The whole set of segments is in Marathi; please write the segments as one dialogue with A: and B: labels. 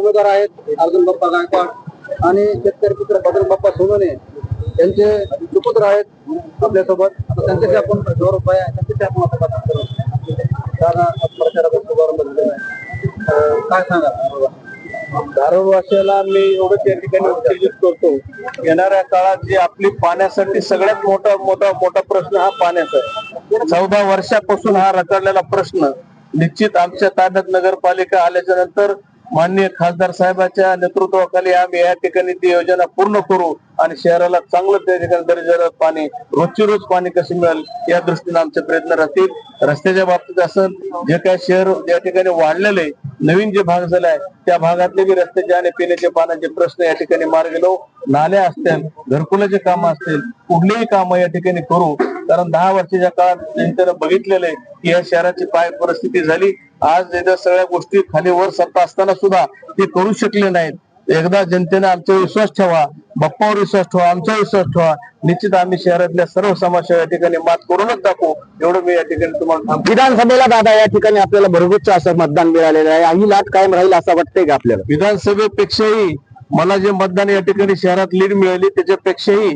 A: उमेदवार आहेत अर्जुन बाप्पा गायकवाड आणि शेतकरी पुत्र बजरंग बाप्पा सोनोने यांचे सुपुत्र आहेत आपल्यासोबत. आता त्यांच्याशी आपण जोर उपाय आहे त्यांच्याशी आपण आता बातचीत करू. कारण प्रचाराचा शुभारंभ झालेला आहे. काय सांगा
B: धारूर वाशियाला मी एवढंच या ठिकाणी उत्तेजित करतो. येणाऱ्या काळात जी आपली पाण्यासाठी सगळ्यात मोठा मोठा मोठा प्रश्न हा पाण्याचा आहे. चौदा वर्षापासून हा रखडलेला प्रश्न निश्चित आमच्या ताब्यात नगरपालिका आल्याच्यानंतर माननीय खासदार साहेबांच्या नेतृत्वाखाली आम्ही या ठिकाणी ती योजना पूर्ण करू आणि शहराला चांगलं त्या ठिकाणी दर्जेदार पाणी रोजची रोज पाणी कसे मिळेल या दृष्टीने आमचे प्रयत्न राहतील. रस्त्याच्या बाबतीत असेल जे काही शहर या ठिकाणी वाढलेले नवीन जे भाग झालाय त्या भागातले बी रस्त्याचे आणि पिण्याचे पाण्याचे प्रश्न या ठिकाणी मार्ग लावू. नाल्या असतील घरकुलाचे काम असतील कुठलेही काम या ठिकाणी करू. कारण दहा वर्षाच्या काळात जनतेनं बघितलेलं आहे की या शहराची काय परिस्थिती झाली आज याच्या सगळ्या गोष्टी खाली वर सत्ता असताना सुद्धा ते करू शकले नाहीत. एकदा जनतेने आमच्यावर विश्वास ठेवा. बाप्पावर विश्वास ठेवा आमच्यावर विश्वास ठेवा. निश्चित आम्ही शहरातल्या सर्व समस्या या ठिकाणी मात करूनच दाखवू एवढं मी या ठिकाणी तुम्हाला सांगतो.
C: विधानसभेला दादा या ठिकाणी आपल्याला भरगच्च असं मतदान मिळालेलं आहे. ही लाट कायम राहील असं वाटतंय का आपल्याला?
B: विधानसभेपेक्षाही मला जे मतदान या ठिकाणी शहरात लीड मिळाली त्याच्यापेक्षाही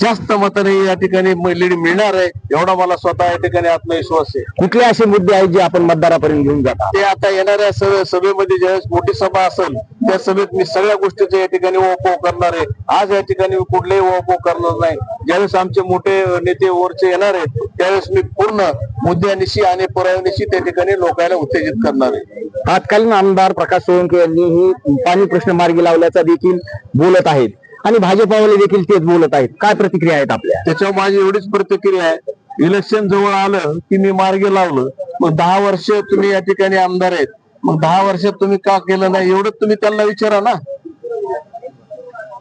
B: जास्त मताने या ठिकाणी लीड मिळणार आहे एवढा मला स्वतः या ठिकाणी आत्मविश्वास आहे.
C: कुठले असे मुद्दे आहेत जे आपण मतदारापर्यंत घेऊन जाता?
B: ते आता येणाऱ्या सभे- सभेमध्ये ज्यावेळेस मोठी सभा असेल त्या सभेत मी सगळ्या गोष्टीचा या ठिकाणी ओपो करणार आहे. आज या ठिकाणी मी कुठलेही ओपो करणार नाही. ज्यावेळेस आमचे मोठे नेते वरचे येणार आहेत त्यावेळेस मी पूर्ण मुद्द्यानिशी आणि पुराव्यानिशी त्या ठिकाणी लोकांना उत्तेजित करणार आहे.
C: तत्कालीन आमदार प्रकाश सोळंके यांनी ही पाणी प्रश्न मार्गी लावल्याचा देखील बोलत आहेत. आणि भाजपावाले देखील तेच बोलत आहेत. काय प्रतिक्रिया आहेत आपल्या?
B: त्याच्यावर माझी एवढीच प्रतिक्रिया आहे. इलेक्शन जवळ आलं की मी मार्गी लावलं. मग दहा वर्ष तुम्ही या ठिकाणी आमदार आहेत. मग दहा वर्षात तुम्ही का केलं नाही? एवढं तुम्ही त्यांना विचारा ना.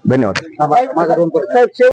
C: धन्यवाद.
A: माझा दोन प्रश्न.